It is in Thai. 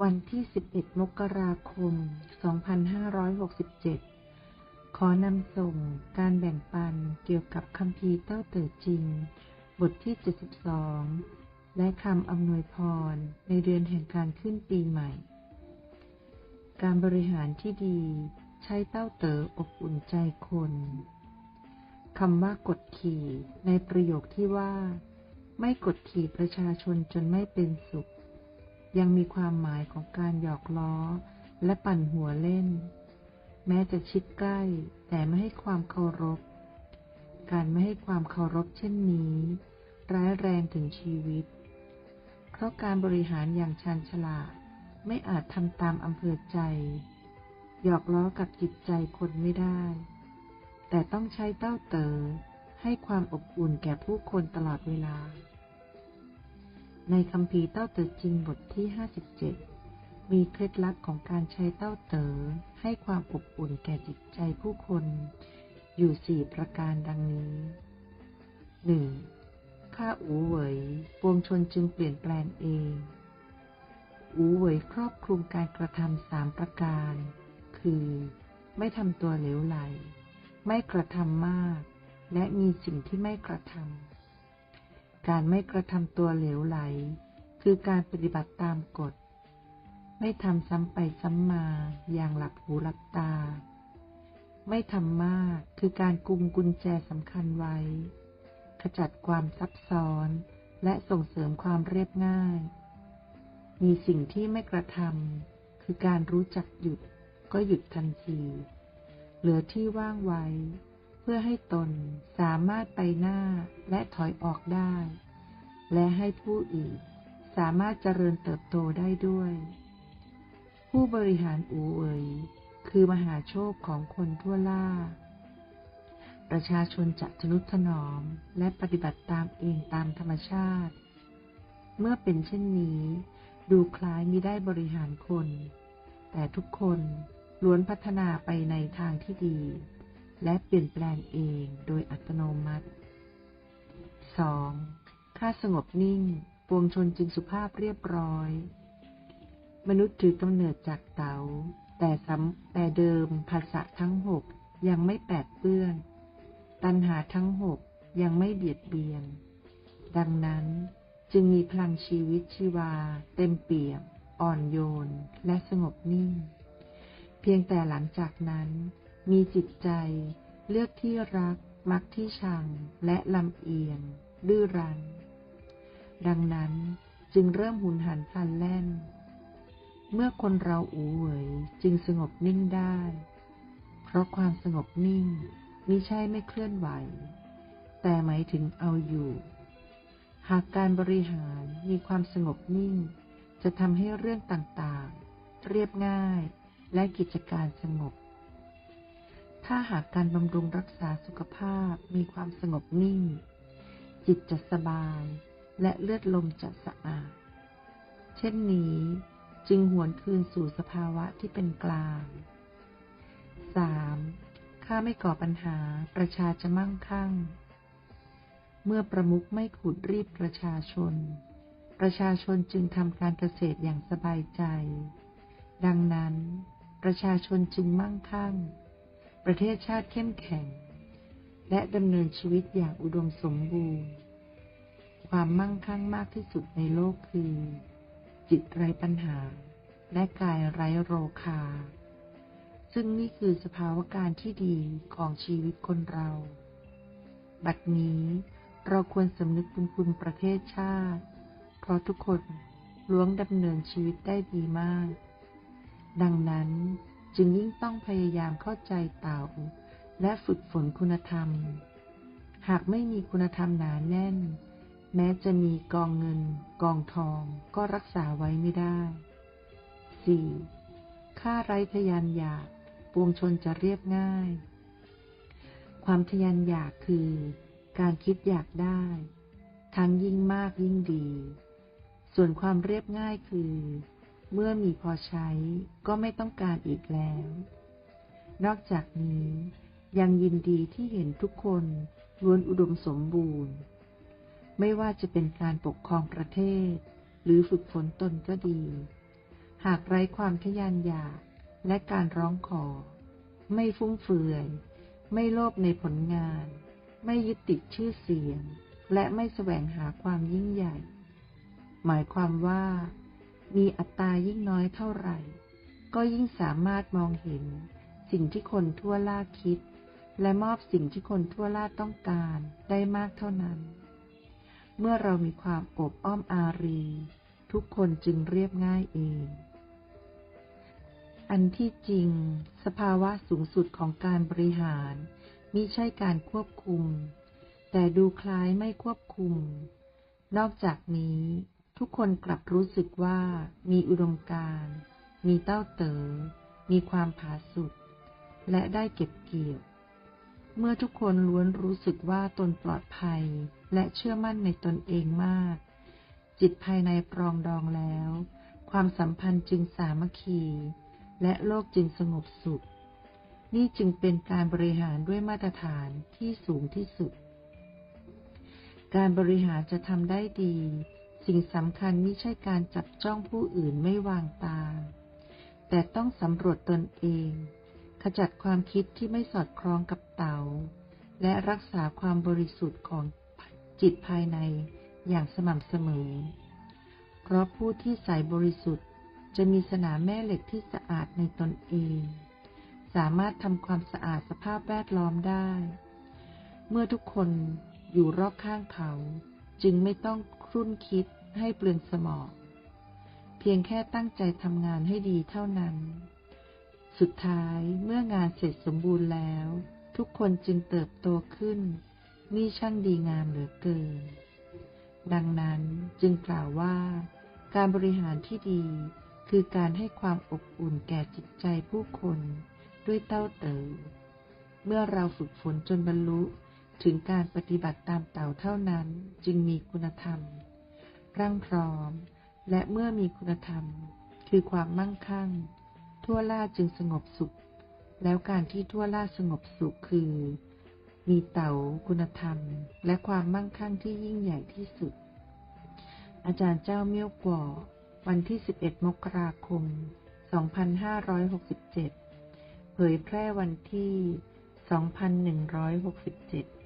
วันที่ 11 มกราคม 2567 ขอนำส่งการแบ่งปันเกี่ยวกับคำพีเต้าเต๋อจริง บทที่ 72 และคำอำนวยพรในเดือนแห่งการขึ้นปีใหม่ การบริหารที่ดีใช้เต้าเต๋ออบอุ่นใจคนคำว่ากดขี่ในประโยคที่ว่า ไม่กดขี่ประชาชนจนไม่เป็นสุข ยังมีความหมายของการหยอกล้อ และปั่นหัวเล่น แม้จะชิดใกล้ แต่ไม่ให้ความเคารพ การไม่ให้ความเคารพเช่นนี้ ร้ายแรงถึงชีวิต เพราะการบริหารอย่างชันฉลาดไม่อาจทำตามอำเภอใจ หยอกล้อกับจิตใจคนไม่ได้ แต่ต้องใช้เต้าเต๋อให้ความอบอุ่นแก่ผู้คนตลอดเวลา ในคำพีเต้าเต๋อจริงบทที่ 57 มีเคล็ดลับของการใช้เต้าเต๋อให้ความอบอุ่นแก่จิตใจผู้คน อยู่สี่ประการดังนี้หนึ่งข้าอูเหวยปวงชนจึงเปลี่ยนแปลงเอง อูเหวยครอบคลุมการกระทำสามประการ คือ ไม่ทำตัวเหลวไหล ไม่กระทำมาก และมีสิ่งที่ไม่กระทำ การไม่กระทำตัวเหลวไหล คือการปฏิบัติตามกฎ ไม่ทำซ้ำไปซ้ำมาอย่างหลับหูหลับตา ไม่ทำมากคือการกุมกุญแจสำคัญไว้ ขจัดความซับซ้อนและส่งเสริมความเรียบง่าย มีสิ่งที่ไม่กระทำคือการรู้จักหยุดก็หยุดทันที เหลือที่ว่างไว้ เพื่อให้ตนสามารถไปหน้าและถอยออกได้ และให้ผู้อื่นสามารถเจริญเติบโตได้ด้วย ผู้บริหารอูเอ๋ยคือมหาโชคของคนทั่วล่า ประชาชนจะทนุถนอมและปฏิบัติตามเองตามธรรมชาติ เมื่อเป็นเช่นนี้ ดูคล้ายมิได้บริหารคน แต่ทุกคนล้วนพัฒนาไปในทางที่ดี และเปลี่ยนแปลงเองโดยอัตโนมัติ 2. ค่าสงบนิ่ง ปวงชนจึงสุภาพเรียบร้อย มนุษย์ถือกำเนิดจากเตา๋า แต่ซ้ำแต่เดิมภาษะทั้งหกยังไม่แปดเปื้อน ตัณหาทั้งหกยังไม่เบียดเบียน ดังนั้นจึงมีพลังชีวิตชีวา เต็มเปี่ยม อ่อนโยน และสงบนิ่ง เพียงแต่หลังจากนั้น มีจิตใจ เลือกที่รัก มักที่ชัง และลำเอียง ดื้อรั้น ดังนั้นจึงเริ่มหุนหันพลันแล่น เมื่อคนเราอูเหวยจึงสงบนิ่งได้ เพราะความสงบนิ่งมิใช่ไม่เคลื่อนไหว แต่หมายถึงเอาอยู่ หากการบริหารมีความสงบนิ่ง จะทำให้เรื่องต่างๆ เรียบง่ายและกิจการสงบ ถ้าหากการบำรุงรักษาสุขภาพมีความสงบนิ่ง จิตจะสบาย และเลือดลมจะสะอาด เช่นนี้จึงหวนคืนสู่สภาวะที่เป็นกลาง 3. ข้าไม่ก่อปัญหาประชาจะมั่งคั่ง เมื่อประมุขไม่ขูดรีบประชาชน ประชาชนจึงทำการเกษตรอย่างสบายใจ ดังนั้น ประชาชนจึงมั่งคั่ง ประเทศชาติเข้มแข็ง และดำเนินชีวิตอย่างอุดมสมบูรณ์ ความมั่งคั่งมากที่สุดในโลกคือ จิตไร้ปัญหา และกายไร้โรคา ซึ่งนี่คือสภาวะการที่ดีของชีวิตคนเรา บัดนี้เราควรสำนึกบุญคุณประเทศชาติ เพราะทุกคนล้วนดำเนินชีวิตได้ดีมาก ดังนั้น จึงยิ่งต้องพยายามเข้าใจเต่า และฝึกฝนคุณธรรม หากไม่มีคุณธรรมหนาแน่น แม้จะมีกองเงิน กองทองก็รักษาไว้ไม่ได้ 4. ค่าไร้ทยานอยากปวงชนจะเรียบง่าย ความทยานอยากคือ การคิดอยากได้ ทั้งยิ่งมากยิ่งดี ส่วนความเรียบง่ายคือ เมื่อมีพอใช้ก็ไม่ต้องการอีกแล้ว นอกจากนี้ยังยินดีที่เห็นทุกคนล้วนอุดมสมบูรณ์ ไม่ว่าจะเป็นการปกครองประเทศ หรือฝึกฝนตนก็ดี หากไร้ความทยานอยากและการร้องขอ ไม่ฟุ่มเฟือย ไม่โลภในผลงาน ไม่ยึดติดชื่อเสียง และไม่แสวงหาความยิ่งใหญ่ หมายความว่า มีอัตรายิ่งน้อยเท่าไหร่ ก็ยิ่งสามารถมองเห็น สิ่งที่คนทั่วล่าคิด และมอบสิ่งที่คนทั่วล่าต้องการได้มากเท่านั้น เมื่อเรามีความอบอ้อมอารี ทุกคนจึงเรียบง่ายเอง อันที่จริง สภาวะสูงสุดของการบริหารมิใช่การควบคุม แต่ดูคล้ายไม่ควบคุม นอกจากนี้ ทุกคนกลับรู้สึกว่ามีอุดมการณ์มีเต้าเต๋อ มีความผาสุกและได้เก็บเกี่ยว เมื่อทุกคนล้วนรู้สึกว่าตนปลอดภัยและเชื่อมั่นในตนเองมาก จิตภายในปรองดองแล้ว ความสัมพันธ์จึงสามัคคี และโลกจึงสงบสุข นี่จึงเป็นการบริหารด้วยมาตรฐานที่สูงที่สุด การบริหารจะทำได้ดี สิ่งสำคัญไม่ใช่การจับจ้องผู้อื่นไม่วางตา แต่ต้องสำรวจตนเอง ขจัดความคิดที่ไม่สอดคล้องกับเตาและรักษาความบริสุทธิ์ของจิตภายในอย่างสม่ำเสมอ เพราะผู้ที่ใสบริสุทธิ์จะมีสนามแม่เหล็กที่สะอาดในตนเอง สามารถทำความสะอาดสภาพแวดล้อมได้ เมื่อทุกคนอยู่รอบข้างเขา จึงไม่ต้อง ครุ่นคิดให้เปลืองสมอง เพียงแค่ตั้งใจทำงานให้ดีเท่านั้น สุดท้ายเมื่องานเสร็จสมบูรณ์แล้ว ทุกคนจึงเติบโตขึ้นนี่ช่างดีงามเหลือเกิน ดังนั้นจึงกล่าวว่า การบริหารที่ดีคือการให้ความอบอุ่นแก่จิตใจผู้คนด้วยเต้าเต๋อ เมื่อเราฝึกฝนจนบรรลุ ถึงการปฏิบัติตามเต่าเท่านั้นจึงมีคุณธรรม ร่างพร้อม และเมื่อมีคุณธรรม คือความมั่งคั่ง ทั่วล่าจึงสงบสุข แล้วการที่ทั่วล่าสงบสุขคือ มีเต่าคุณธรรม และความมั่งคั่งที่ยิ่งใหญ่ที่สุด อาจารย์เจ้าเมี่ยวกวอวันที่ 11 มกราคม 2567 เผยแพร่วันที่ 2167